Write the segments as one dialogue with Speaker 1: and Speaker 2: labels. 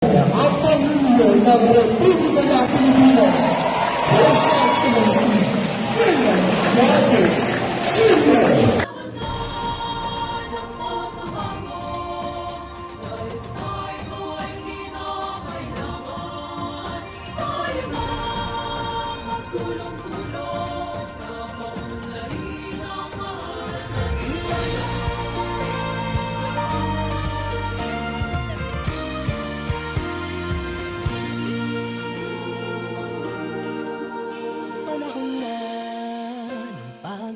Speaker 1: ang Pangulo ng Republika ng Pilipinas, His Excellency Ferdinand Marcos Jr.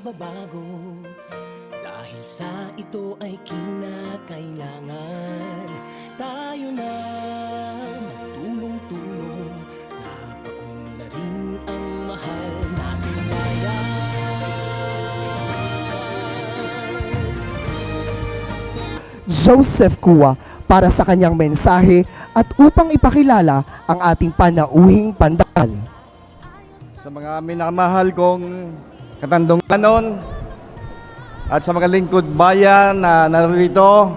Speaker 2: pagbabago Dahil sa ito ay kinakailangan. Tayo na nagtulong-tulong Napaunlarin ang mahal bayan
Speaker 3: Joseph Kua para sa kanyang mensahe at upang ipakilala ang ating panauhing pandal.
Speaker 4: sa mga minamahal kong katandunganon at sa mga lingkod bayan na narito.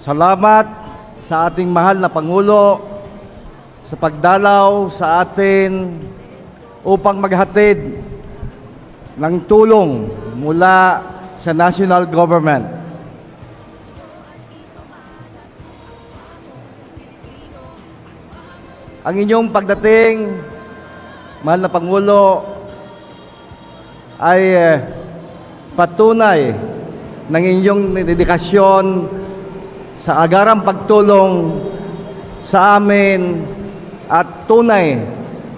Speaker 4: Salamat sa ating mahal na Pangulo sa pagdalaw sa atin upang maghatid ng tulong mula sa national government. Ang inyong pagdating, mahal na Pangulo, ay eh, patunay ng inyong dedikasyon sa agarang pagtulong sa amin at tunay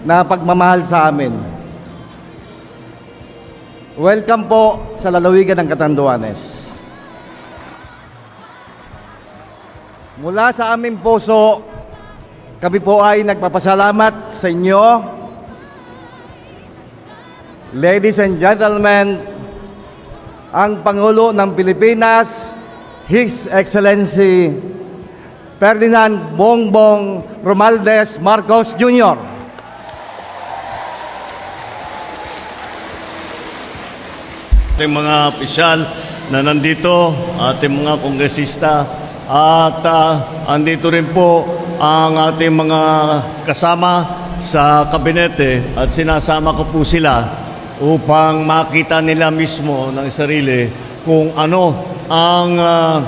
Speaker 4: na pagmamahal sa amin. Welcome po sa lalawigan ng Catanduanes. Mula sa aming puso, kami po ay nagpapasalamat sa inyo. Ladies and gentlemen, ang Pangulo ng Pilipinas, His Excellency Ferdinand Bongbong Romualdez Marcos Jr.
Speaker 5: ating mga opisyal na nandito, ating mga kongresista, at ah, andito rin po ang ating mga kasama sa kabinete at sinasama ko po sila upang makita nila mismo ng sarili kung ano ang ah,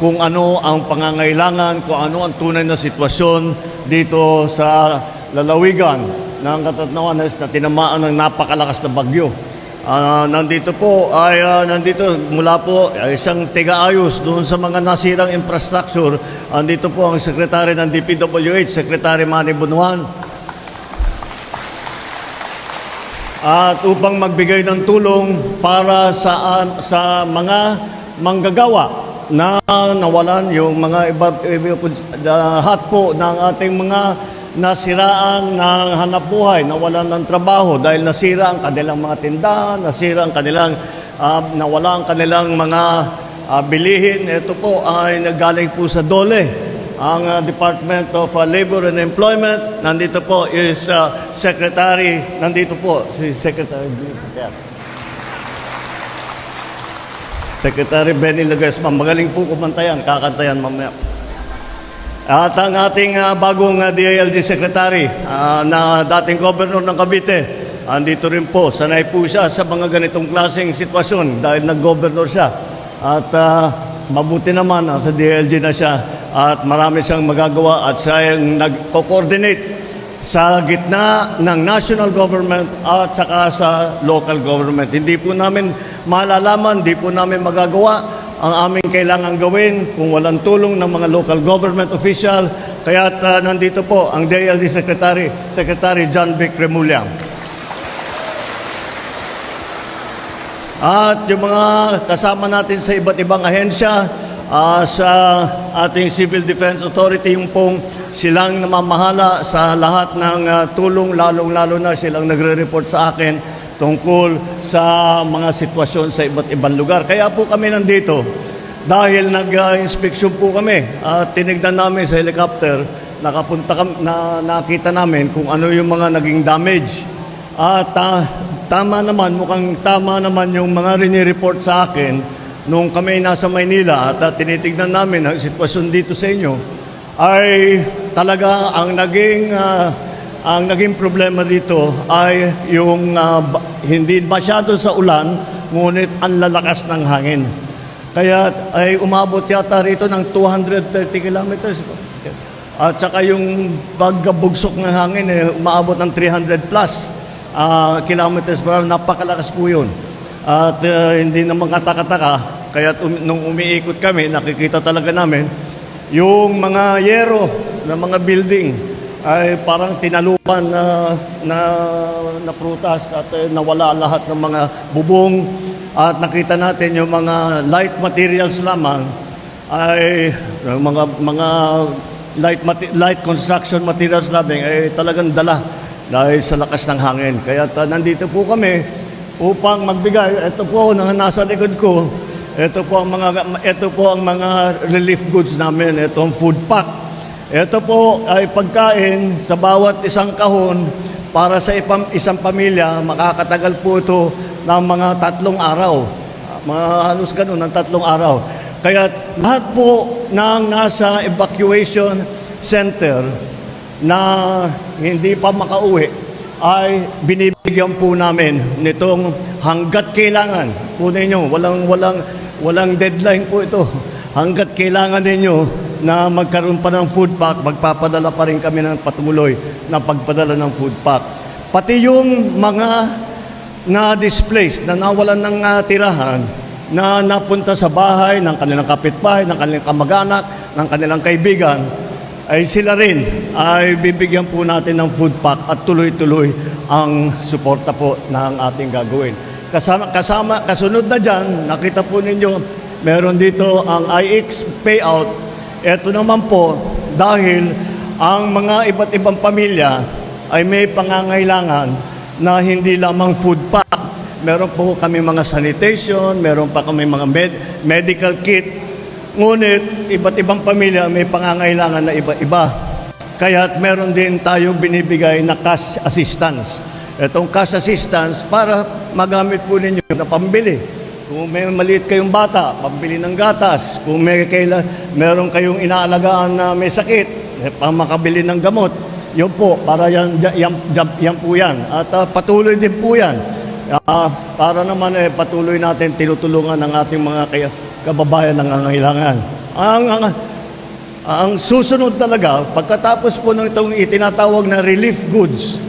Speaker 5: kung ano ang pangangailangan, kung ano ang tunay na sitwasyon dito sa lalawigan ng Catanduanes na tinamaan ng napakalakas na bagyo. Ah, nandito po ay ah, nandito mula po ay isang tigaayos doon sa mga nasirang infrastructure. Andito po ang sekretary ng DPWH, Secretary Manny Bunuan. At upang magbigay ng tulong para sa sa mga manggagawa na nawalan yung mga iba, lahat po ng ating mga nasiraan ng hanap buhay, nawalan ng trabaho dahil nasira ang kanilang mga tindahan, nasira ang kanilang, ah, nawala ang kanilang mga ah, bilihin. Ito po ay nagaling po sa DOLE, ang ah, Department of ah, Labor and Employment. Nandito po is ah, Secretary, nandito po si Secretary Bicol. Secretary Benny Lagasma, magaling po kumantayan, kakantayan mamaya. At ang ating ah, bagong ah, DILG Secretary ah, na dating Governor ng Cavite, andito rin po, sanay po siya sa mga ganitong klaseng sitwasyon dahil nag-governor siya. At ah, mabuti naman, ah, sa DILG na siya at marami siyang magagawa at siya yung nag-coordinate sa gitna ng national government at saka sa local government. Hindi po namin malalaman, hindi po namin magagawa ang aming kailangan gawin kung walang tulong ng mga local government official. Kaya nandito po ang DLD Secretary, Secretary John Vic Remulla. At yung mga kasama natin sa iba't ibang ahensya, ah, sa ating Civil Defense Authority, yung pong silang namamahala sa lahat ng ah, tulong, lalong-lalo na silang nagre-report sa akin tungkol sa mga sitwasyon sa iba't ibang lugar. Kaya po kami nandito dahil nag-inspection po kami at tinignan namin sa helicopter, nakapunta kam- na nakita namin kung ano yung mga naging damage. At ah, tama naman, mukhang tama naman yung mga rinireport sa akin nung kami nasa Maynila at ah, tinitignan namin ang sitwasyon dito sa inyo. ay talaga ang naging ah, ang naging problema dito ay yung ba- hindi masyado sa ulan ngunit ang lalakas ng hangin. Kaya ay umabot yata rito ng 230 kilometers. At saka yung pagkabugsok ng hangin eh, umaabot ng 300 plus ah, kilometers per hour. Napakalakas po yun. At ah, hindi naman katakataka. Kaya um, nung umiikot kami, nakikita talaga namin yung mga yero ng mga building ay parang tinalupan na, na, na prutas at eh, nawala lahat ng mga bubong at nakita natin yung mga light materials lamang ay mga mga light light construction materials namin ay talagang dala dahil sa lakas ng hangin. Kaya ta- nandito po kami upang magbigay. Ito po na nasa likod ko. Ito po ang mga ito po ang mga relief goods namin. Ito ang food pack. Ito po ay pagkain sa bawat isang kahon para sa ipam, isang pamilya. Makakatagal po ito ng mga tatlong araw. Mga halos ganun, ng tatlong araw. Kaya lahat po ng nasa evacuation center na hindi pa makauwi ay binibigyan po namin nitong hanggat kailangan po ninyo. Walang, walang, walang deadline po ito. Hanggat kailangan ninyo na magkaroon pa ng food pack, magpapadala pa rin kami ng patuloy na pagpadala ng food pack. Pati yung mga na-displaced, na nawalan ng ah, tirahan, na napunta sa bahay ng kanilang kapitbahay, ng kanilang kamag-anak, ng kanilang kaibigan, ay sila rin ay bibigyan po natin ng food pack at tuloy-tuloy ang suporta po ng ating gagawin. Kasama, kasama, kasunod na dyan, nakita po ninyo, meron dito ang IX payout. Ito naman po, dahil ang mga iba't ibang pamilya ay may pangangailangan na hindi lamang food pack. Meron po kami mga sanitation, meron pa kami mga med- medical kit, Ngunit, iba't ibang pamilya may pangangailangan na iba-iba. Kaya meron din tayong binibigay na cash assistance. Itong cash assistance para magamit po ninyo na pambili. Kung may maliit kayong bata, pambili ng gatas. Kung may kaila, meron kayong inaalagaan na may sakit, eh, pang makabili ng gamot. Yun po, para yan, yan, yan, yan po yan. At ah, patuloy din po yan. Ah, para naman eh, patuloy natin tinutulungan ng ating mga kaya, kababayan ng nangangailangan. Ang, ang, ang susunod talaga, pagkatapos po ng itong itinatawag na relief goods,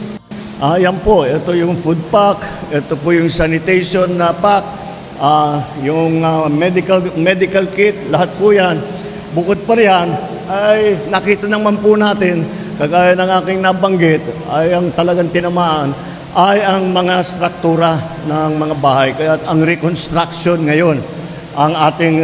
Speaker 5: ah, yan po, ito yung food pack, ito po yung sanitation na pack, ah, yung ah, medical, medical kit, lahat po yan. Bukod pa riyan, ay nakita naman po natin, kagaya ng aking nabanggit, ay ang talagang tinamaan, ay ang mga struktura ng mga bahay. Kaya ang reconstruction ngayon, ang ating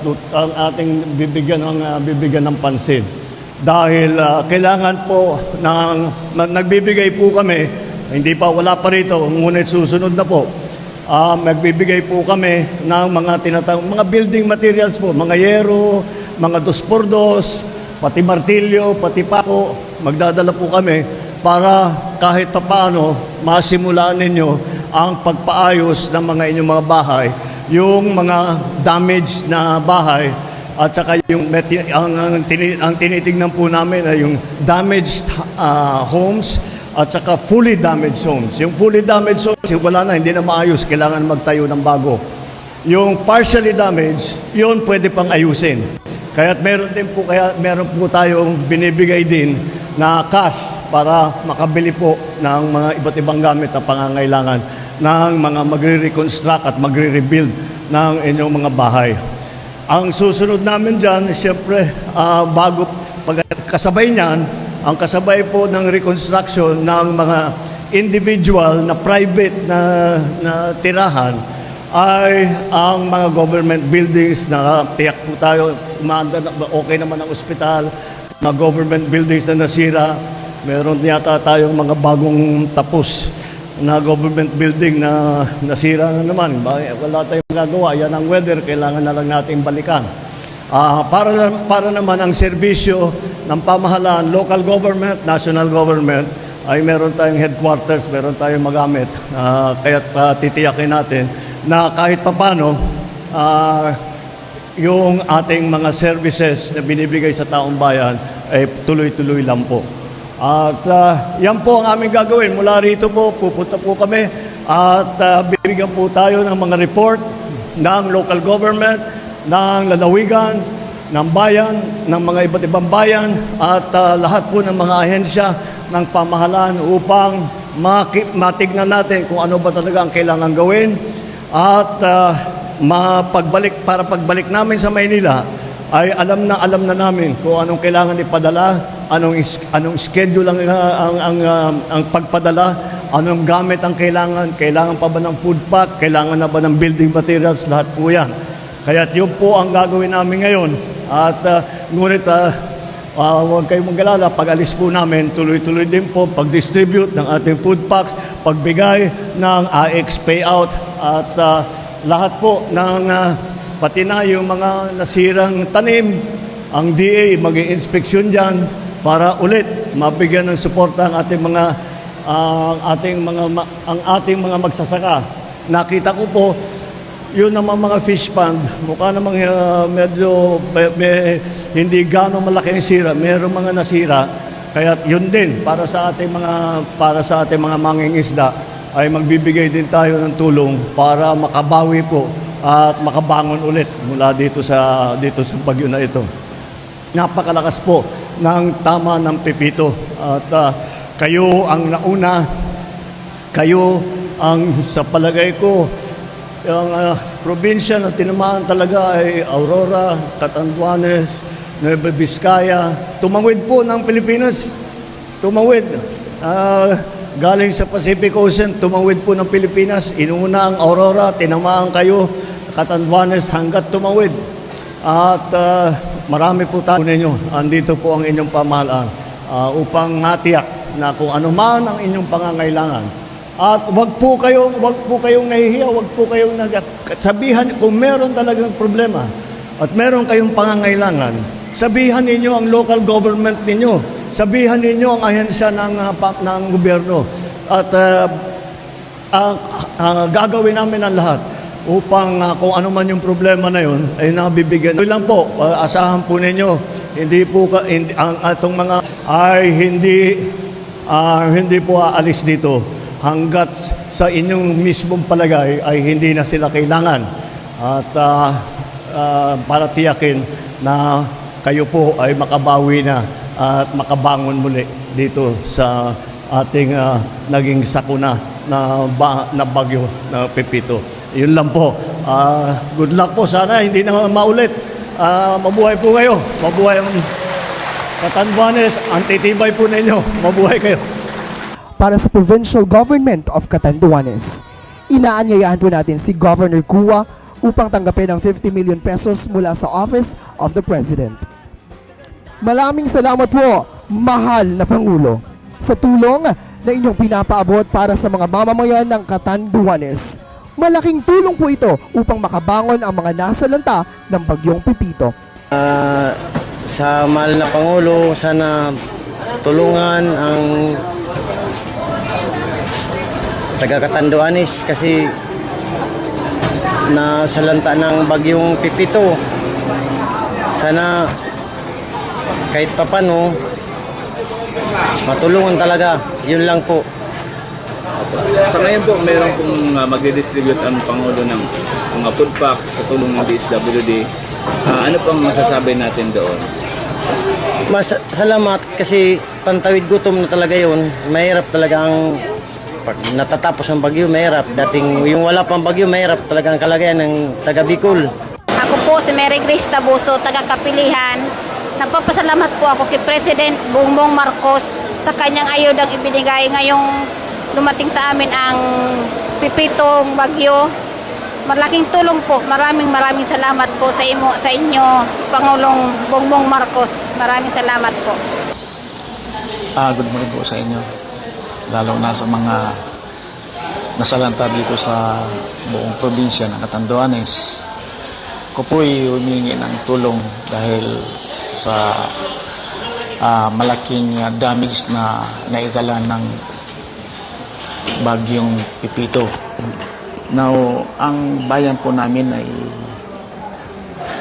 Speaker 5: tut- ang ating bibigyan ng ah, bibigyan ng pansin dahil ah, kailangan po ng na- nagbibigay po kami. Hindi pa wala pa rito ngunit susunod na po. Ah, magbibigay po kami ng mga tinatawag mga building materials po. Mga yero mga dos pati martilyo pati pako. Magdadala po kami para kahit papaano masimulaan ninyo ang pagpaayos ng mga inyong mga bahay. Yung mga damaged na bahay at saka yung ang, ang, ang tinitingnan po namin ay yung damaged ah, homes at saka fully damaged homes. Yung fully damaged homes, wala na, hindi na maayos, kailangan magtayo ng bago. Yung partially damaged, yun pwede pang ayusin. Kaya meron din po kaya meron po tayong binibigay din na cash para makabili po ng mga iba't ibang gamit na pangangailangan ng mga magre-reconstruct at magre-rebuild ng inyong mga bahay. Ang susunod namin dyan, siyempre, ah, bago pag kasabay niyan, ang kasabay po ng reconstruction ng mga individual na private na, na tirahan ay ang mga government buildings. Na tiyak po tayo, umaanda na, okay naman ang ospital, mga government buildings na nasira, meron yata tayong mga bagong tapos na government building na nasira na naman. Wala tayong magagawa. Yan ang weather, kailangan na lang natin balikan. Ah, para, para naman ang serbisyo ng pamahalaan, local government, national government, ay meron tayong headquarters, meron tayong magamit. Ah, kaya titiyakin natin na kahit papano, ah, yung ating mga services na binibigay sa taong bayan ay tuloy-tuloy lang po. At ah, yan po ang aming gagawin. Mula rito po, pupunta po kami at ah, bibigyan po tayo ng mga report ng local government, ng lalawigan, ng bayan, ng mga iba't ibang bayan at ah, lahat po ng mga ahensya ng pamahalaan upang matignan natin kung ano ba talaga ang kailangan gawin at ah, mapagbalik para pagbalik namin sa Maynila ay alam na alam na namin kung anong kailangan ipadala, anong anong schedule ang ang ang, ah, ang pagpadala, anong gamit ang kailangan, kailangan pa ba ng food pack, kailangan na ba ng building materials, lahat po 'yan. Kaya yun po ang gagawin namin ngayon. At ah, ngunit ah, Ah, huwag kayong mag-alala, pag alis po namin, tuloy-tuloy din po pag-distribute ng ating food packs, pagbigay ng AX payout. At ah, lahat po ng ah, pati na yung mga nasirang tanim, ang DA mag inspeksyon dyan para ulit mabigyan ng suporta ang ating mga ang ating mga ang ating mga magsasaka. Nakita ko po yun naman mga fish pond, mukha namang uh, medyo may, may- hindi gano'ng malaki ang sira, mayroong mga nasira. Kaya yun din para sa ating mga para sa ating mga mangingisda ay magbibigay din tayo ng tulong para makabawi po at makabangon ulit mula dito sa dito sa bagyo na ito. Napakalakas po ng tama ng pipito at ah, kayo ang nauna kayo ang sa palagay ko yung ah, probinsya na tinamaan talaga ay Aurora, Catanduanes, Nueva Vizcaya. Tumawid po ng Pilipinas. Tumawid. Ah, galing sa Pacific Ocean, tumawid po ng Pilipinas. Inuna ang Aurora, tinamaan kayo, Catanduanes hanggat tumawid. At ah, marami po tayo ninyo. Andito po ang inyong pamahalaan ah, upang matiyak na kung ano man ang inyong pangangailangan, at wag po kayong wag po kayong nahihiya, wag po kayong nag sabihan kung meron talagang problema at meron kayong pangangailangan, sabihan ninyo ang local government ninyo. Sabihan ninyo ang ahensya ng pa- ng gobyerno. At ah, ang ang gagawin namin ang lahat upang ah, kung ano man yung problema na yun ay nabibigyan. Yun lang po, ah, asahan po ninyo, hindi po ka, hindi, ang atong mga ay hindi ah, hindi po aalis dito hanggat sa inyong mismong palagay ay hindi na sila kailangan. At ah, ah, para tiyakin na kayo po ay makabawi na at makabangon muli dito sa ating ah, naging sakuna na, ba, na bagyo na Pepito. Yun lang po. Ah, good luck po. Sana hindi na maulit. Ah, mabuhay po kayo. Mabuhay ang Katanduanes. Ang titibay po ninyo. Mabuhay kayo.
Speaker 3: para sa Provincial Government of Catanduanes. Inaanyayahan po natin si Governor Kua upang tanggapin ang 50 million pesos mula sa Office of the President. Maraming salamat po, mahal na Pangulo, sa tulong na inyong pinapaabot para sa mga mamamayan ng Catanduanes. Malaking tulong po ito upang makabangon ang mga nasalanta ng bagyong Pipito.
Speaker 6: Ah, sa mahal na Pangulo, sana tulungan ang taga Catanduanes kasi nasalanta ng bagyong Pipito. Sana kahit papano matulungan talaga. Yun lang po.
Speaker 7: Sa ngayon po, meron pong uh, magdidistribute ang Pangulo ng mga food packs sa tulong ng DSWD. Ah, ano pang masasabi natin doon?
Speaker 6: Mas salamat kasi pantawid gutom na talaga yun. Mahirap talaga ang pag natatapos ang bagyo, mahirap. Dating yung wala pang bagyo, mahirap talaga ang kalagayan ng taga Bicol.
Speaker 8: Ako po si Mary Grace Tabuso, taga Kapilihan. Nagpapasalamat po ako kay President Bongbong Marcos sa kanyang ayodang ibinigay ngayong lumating sa amin ang pipitong bagyo. Malaking tulong po. Maraming maraming salamat po sa imo sa inyo Pangulong Bongbong Marcos. Maraming salamat po.
Speaker 9: Ah, good morning po sa inyo. Lalo na sa mga nasalanta dito sa buong probinsya ng Catanduanes. Ko po'y humingi ng tulong dahil sa ah, malaking ah, damage na naidala ng bagyong Pipito. Now, ang bayan po namin ay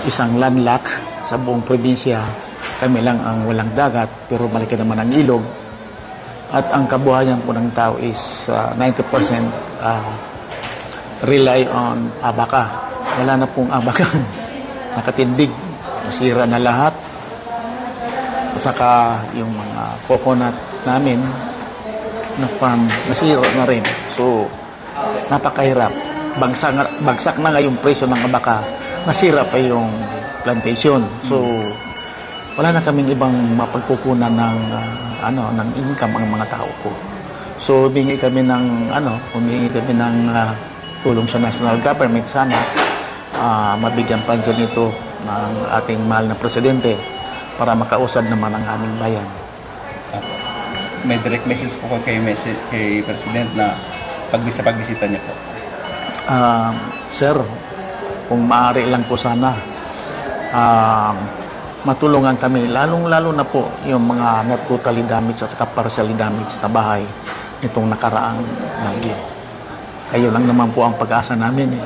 Speaker 9: isang landlock sa buong probinsya. Kami lang ang walang dagat, pero malaki naman ang ilog. At ang kabuhayan po ng tao is uh, 90% uh, rely on abaka. Wala na pong abaka. Nakatindig. Nasira na lahat. At saka yung mga coconut namin na farm, nasira na rin. So, napakahirap. Bagsak, bagsak na nga yung presyo ng abaka. Nasira pa yung plantation. So, wala na kaming ibang mapagkukunan ng ah, ano ng income ang mga tao ko. So humingi kami ng ano, humingi kami ng ah, tulong sa national government sana ah, mabigyan pansin ito ng ating mahal na presidente para makausad naman ang aming bayan.
Speaker 7: May direct message po ko kay, message, kay President na pag sa pagbisita niya po.
Speaker 9: Um, sir, kung maaari lang po sana, um, matulungan kami, lalong-lalo na po yung mga not totally damaged at saka partially damaged na bahay itong nakaraang bagyo. Kayo lang naman po ang pag-asa namin eh.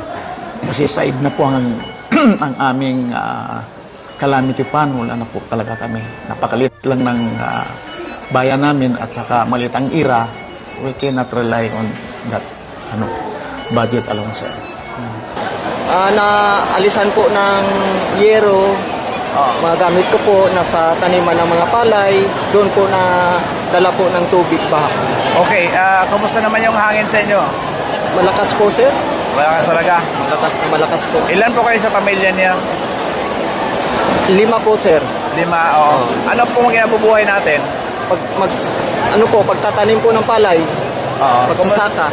Speaker 9: Kasi side na po ang, ang aming ah, calamity fund, wala na po talaga kami. Napakalit lang ng ah, bayan namin at saka malit ang ira, we cannot rely on that ano, budget alone, sir.
Speaker 6: Ah, na alisan po ng yero, mga gamit ko po nasa taniman ng mga palay, doon po na dala po ng tubig baha.
Speaker 7: Okay, ah kumusta naman yung hangin sa inyo?
Speaker 6: Malakas po sir,
Speaker 7: Wala ka talaga.
Speaker 6: malakas na malakas po.
Speaker 7: Ilan po kayo sa pamilya niya?
Speaker 6: Lima po sir.
Speaker 7: Lima, oo. Ano po ang kinabubuhay natin?
Speaker 6: Pag mag, ano po, pagtatanim po ng palay,
Speaker 7: Oo.
Speaker 6: pagsasaka,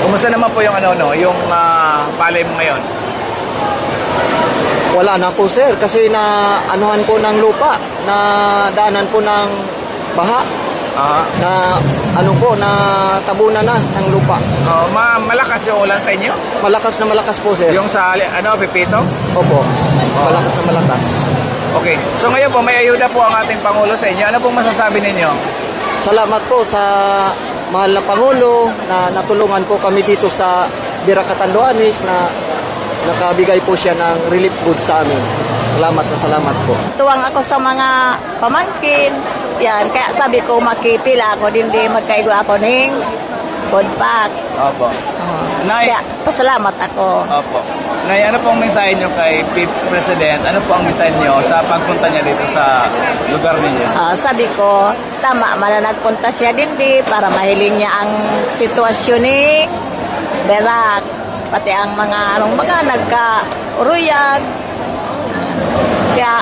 Speaker 7: Kumusta naman po yung ano no, yung ah, palay mo ngayon?
Speaker 6: wala na po sir kasi na anuhan po ng lupa, na daanan po ng baha,
Speaker 7: Ah,
Speaker 6: na ano po, na tabunan na ng lupa.
Speaker 7: oh, ma malakas yung ulan sa inyo?
Speaker 6: Malakas na malakas po sir.
Speaker 7: Yung sa ano, Pipito?
Speaker 6: Opo, malakas na malakas.
Speaker 7: Okay. So ngayon po may ayuda po ang ating pangulo sa inyo. Ano pong masasabi ninyo?
Speaker 6: Salamat po sa mahal na Pangulo na natulungan po kami dito sa Bira Catanduanes na nakabigay po siya ng relief goods sa amin. Salamat na salamat po.
Speaker 8: Tuwang ako sa mga pamangkin. Yan, kaya sabi ko makipila ako din di magkaigo ako ning food pack.
Speaker 7: Opo. Nay,
Speaker 8: Kaya pasalamat ako.
Speaker 7: Opo. Nay, ano pong mensahe nyo kay Pip President? Ano po ang mensahe nyo sa pagpunta niya dito sa lugar ninyo?
Speaker 8: Ah, sabi ko, tama man na nagpunta siya din di para mahiling niya ang sitwasyon ni Berak. Pati ang mga anong mga nagka-uruyag. Kaya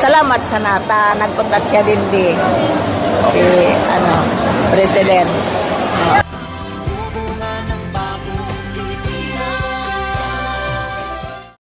Speaker 8: salamat sa nata nagpunta siya din di si ano, President.